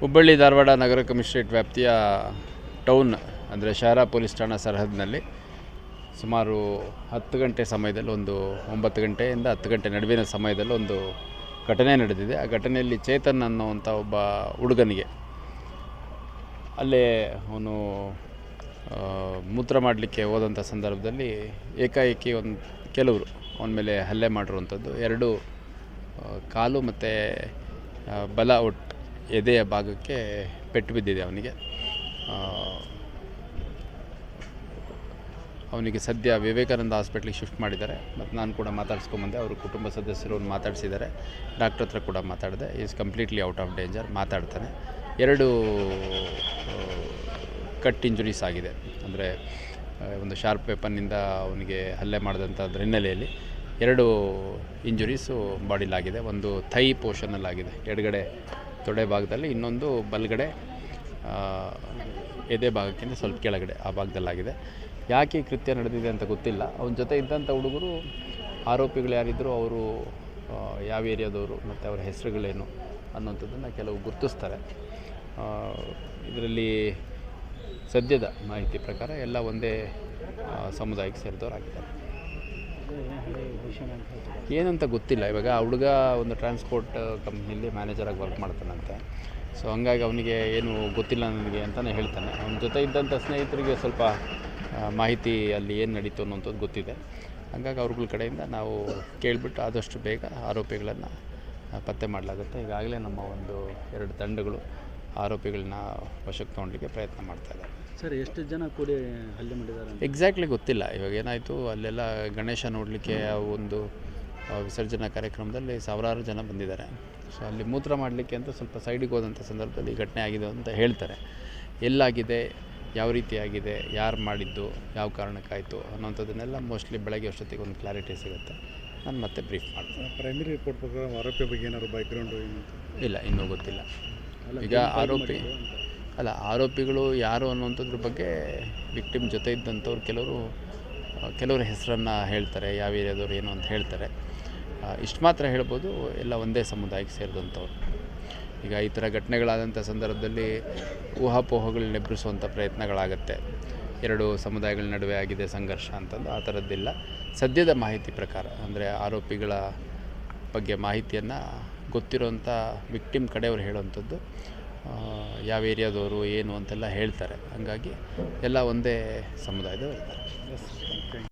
ಹುಬ್ಬಳ್ಳಿ ಧಾರವಾಡ ನಗರ ಕಮಿಷನರೇಟ್ ವ್ಯಾಪ್ತಿಯ ಟೌನ್, ಅಂದರೆ ಶಹರ ಪೊಲೀಸ್ ಠಾಣಾ ಸರಹದ್ನಲ್ಲಿ ಸುಮಾರು ಹತ್ತು ಗಂಟೆ ಸಮಯದಲ್ಲಿ ಒಂದು ಒಂಬತ್ತು ಗಂಟೆಯಿಂದ ಹತ್ತು ಗಂಟೆ ನಡುವಿನ ಸಮಯದಲ್ಲಿ ಒಂದು ಘಟನೆ ನಡೆದಿದೆ. ಆ ಘಟನೆಯಲ್ಲಿ ಚೇತನ್ ಅನ್ನೋವಂಥ ಒಬ್ಬ ಹುಡುಗನಿಗೆ ಅಲ್ಲೇ ಅವನು ಮೂತ್ರ ಮಾಡಲಿಕ್ಕೆ ಹೋದಂಥ ಸಂದರ್ಭದಲ್ಲಿ ಏಕಾಏಕಿ ಒಂದು ಕೆಲವರು ಅವನ ಮೇಲೆ ಹಲ್ಲೆ ಮಾಡಿರುವಂಥದ್ದು ಎರಡು ಕಾಲು ಮತ್ತು ಬಲ ಒಟ್ಟು ಎದೆಯ ಭಾಗಕ್ಕೆ ಪೆಟ್ಟು ಬಿದ್ದಿದೆ ಅವನಿಗೆ. ಅವನಿಗೆ ಸದ್ಯ ವಿವೇಕಾನಂದ ಹಾಸ್ಪಿಟ್ಲಿಗೆ ಶಿಫ್ಟ್ ಮಾಡಿದ್ದಾರೆ. ಮತ್ತು ನಾನು ಕೂಡ ಮಾತಾಡ್ಸ್ಕೊಂಬಂದೆ, ಅವರು ಕುಟುಂಬ ಸದಸ್ಯರು ಮಾತಾಡಿಸಿದ್ದಾರೆ. ಡಾಕ್ಟ್ರ್ ಹತ್ರ ಕೂಡ ಮಾತಾಡಿದೆ. Is completely out of danger ಮಾತಾಡ್ತಾನೆ. ಎರಡು ಕಟ್ ಇಂಜುರೀಸ್ ಆಗಿದೆ. ಅಂದರೆ ಒಂದು ಶಾರ್ಪ್ ವೆಪನ್ನಿಂದ ಅವನಿಗೆ ಹಲ್ಲೆ ಮಾಡಿದಂಥ ಹಿನ್ನೆಲೆಯಲ್ಲಿ. ಎರಡು ಇಂಜುರೀಸು ಬಾಡಿಲಾಗಿದೆ. ಒಂದು ಥೈ ಪೋರ್ಷನಲ್ಲಾಗಿದೆ ಎಡಗಡೆ ತೊಡೆ ಭಾಗದಲ್ಲಿ, ಇನ್ನೊಂದು ಬಲಗಡೆ ಎದೆ ಭಾಗಕ್ಕಿಂತ ಸ್ವಲ್ಪ ಕೆಳಗಡೆ ಆ ಭಾಗದಲ್ಲಾಗಿದೆ. ಯಾಕೆ ಈ ಕೃತ್ಯ ನಡೆದಿದೆ ಅಂತ ಗೊತ್ತಿಲ್ಲ. ಅವನ ಜೊತೆ ಇದ್ದಂಥ ಹುಡುಗರು, ಆರೋಪಿಗಳು ಯಾರಿದ್ದರೂ ಅವರು ಯಾವ ಏರಿಯಾದವರು ಮತ್ತು ಅವರ ಹೆಸರುಗಳೇನು ಅನ್ನೋಂಥದ್ದನ್ನು ಕೆಲವು ಗುರುತಿಸ್ತಾರೆ. ಇದರಲ್ಲಿ ಸದ್ಯದ ಮಾಹಿತಿ ಪ್ರಕಾರ ಎಲ್ಲ ಒಂದೇ ಸಮುದಾಯಕ್ಕೆ ಸೇರಿದವರಾಗಿದ್ದಾರೆ. ಏನಂತ ಗೊತ್ತಿಲ್ಲ. ಇವಾಗ ಆ ಹುಡುಗ ಒಂದು ಟ್ರಾನ್ಸ್ಪೋರ್ಟ್ ಕಂಪ್ನಿಯಲ್ಲಿ ಮ್ಯಾನೇಜರಾಗಿ ವರ್ಕ್ ಮಾಡ್ತಾನಂತೆ. ಸೊ ಹಂಗಾಗಿ ಅವನಿಗೆ ಏನು ಗೊತ್ತಿಲ್ಲ ನನಗೆ ಅಂತಲೇ ಹೇಳ್ತಾನೆ. ಅವನ ಜೊತೆ ಇದ್ದಂಥ ಸ್ನೇಹಿತರಿಗೆ ಸ್ವಲ್ಪ ಮಾಹಿತಿ ಅಲ್ಲಿ ಏನು ನಡೀತು ಅನ್ನೋಂಥದ್ದು ಗೊತ್ತಿದೆ. ಹಂಗಾಗಿ ಅವ್ರಗಳ ಕಡೆಯಿಂದ ನಾವು ಕೇಳಿಬಿಟ್ಟು ಆದಷ್ಟು ಬೇಗ ಆರೋಪಿಗಳನ್ನು ಪತ್ತೆ ಮಾಡಲಾಗುತ್ತೆ. ಈಗಾಗಲೇ ನಮ್ಮ ಒಂದು ಎರಡು ತಂಡಗಳು ಆರೋಪಿಗಳನ್ನ ವಶಕ್ಕೆ ತೊಗೊಳ್ಲಿಕ್ಕೆ ಪ್ರಯತ್ನ ಮಾಡ್ತಾ ಇದ್ದಾರೆ. ಸರ್ ಎಷ್ಟು ಜನ ಕೂಡಿ ಹಲ್ಲೆ ಮಾಡಿದ್ದಾರೆ ಅಂತ? ಎಕ್ಸಾಕ್ಟ್ಲಿ ಗೊತ್ತಿಲ್ಲ. ಇವಾಗ ಏನಾಯಿತು ಅಲ್ಲೆಲ್ಲ ಗಣೇಶ ನೋಡಲಿಕ್ಕೆ ಒಂದು ವಿಸರ್ಜನಾ ಕಾರ್ಯಕ್ರಮದಲ್ಲಿ ಸಾವಿರಾರು ಜನ ಬಂದಿದ್ದಾರೆ. ಸೊ ಅಲ್ಲಿ ಮೂತ್ರ ಮಾಡಲಿಕ್ಕೆ ಅಂತ ಸ್ವಲ್ಪ ಸೈಡಿಗೆ ಹೋದಂಥ ಸಂದರ್ಭದಲ್ಲಿ ಈ ಘಟನೆ ಆಗಿದೆ ಅಂತ ಹೇಳ್ತಾರೆ. ಎಲ್ಲಾಗಿದೆ? ಯಾವ ರೀತಿ ಆಗಿದೆ? ಯಾರು ಮಾಡಿದ್ದು? ಯಾವ ಕಾರಣಕ್ಕಾಯಿತು? ಅನ್ನೋಂಥದ್ದನ್ನೆಲ್ಲ ಮೋಸ್ಟ್ಲಿ ಬೆಳಗ್ಗೆ ಅಷ್ಟೊತ್ತಿಗೆ ಒಂದು ಕ್ಲಾರಿಟಿ ಸಿಗುತ್ತೆ. ನಾನು ಮತ್ತೆ ಬ್ರೀಫ್ ಮಾಡ್ತೀನಿ. ಪ್ರೈಮರಿ ರಿಪೋರ್ಟ್ ಪ್ರಕಾರ ಆರೋಪಿ ಬಗ್ಗೆ ಏನಾದ್ರು ಬ್ಯಾಕ್ಗ್ರೌಂಡು ಇಲ್ಲ ಇನ್ನೂ ಗೊತ್ತಿಲ್ಲ. ಅಲ್ಲ, ಈಗ ಆರೋಪಿ ಅಲ್ಲ, ಆರೋಪಿಗಳು ಯಾರು ಅನ್ನುವಂಥದ್ರ ಬಗ್ಗೆ ವಿಕ್ಟಿಮ್ ಜೊತೆ ಇದ್ದಂಥವ್ರು ಕೆಲವರು ಕೆಲವರು ಹೆಸರನ್ನು ಹೇಳ್ತಾರೆ, ಯಾವ ಏರಿಯಾದವ್ರು ಏನು ಅಂತ ಹೇಳ್ತಾರೆ. ಇಷ್ಟು ಮಾತ್ರ ಹೇಳ್ಬೋದು, ಎಲ್ಲ ಒಂದೇ ಸಮುದಾಯಕ್ಕೆ ಸೇರಿದಂಥವ್ರು. ಈಗ ಈ ಥರ ಘಟನೆಗಳಾದಂಥ ಸಂದರ್ಭದಲ್ಲಿ ಊಹಾಪೋಹಗಳನ್ನ ಎಬ್ಬರಿಸುವಂಥ ಪ್ರಯತ್ನಗಳಾಗತ್ತೆ. ಎರಡು ಸಮುದಾಯಗಳ ನಡುವೆ ಆಗಿದೆ ಸಂಘರ್ಷ ಅಂತಂದು ಆ ಥರದ್ದಿಲ್ಲ. ಸದ್ಯದ ಮಾಹಿತಿ ಪ್ರಕಾರ, ಅಂದರೆ ಆರೋಪಿಗಳ ಬಗ್ಗೆ ಮಾಹಿತಿಯನ್ನು ಗೊತ್ತಿರುವಂಥ ವಿಕ್ಟಿಮ್ ಕಡೆಯವರು ಹೇಳುವಂಥದ್ದು ಯಾವ ಏರಿಯಾದವರು ಏನು ಅಂತೆಲ್ಲ ಹೇಳ್ತಾರೆ. ಹಂಗಾಗಿ ಎಲ್ಲ ಒಂದೇ ಸಮುದಾಯದವರು ಇದ್ದಾರೆ.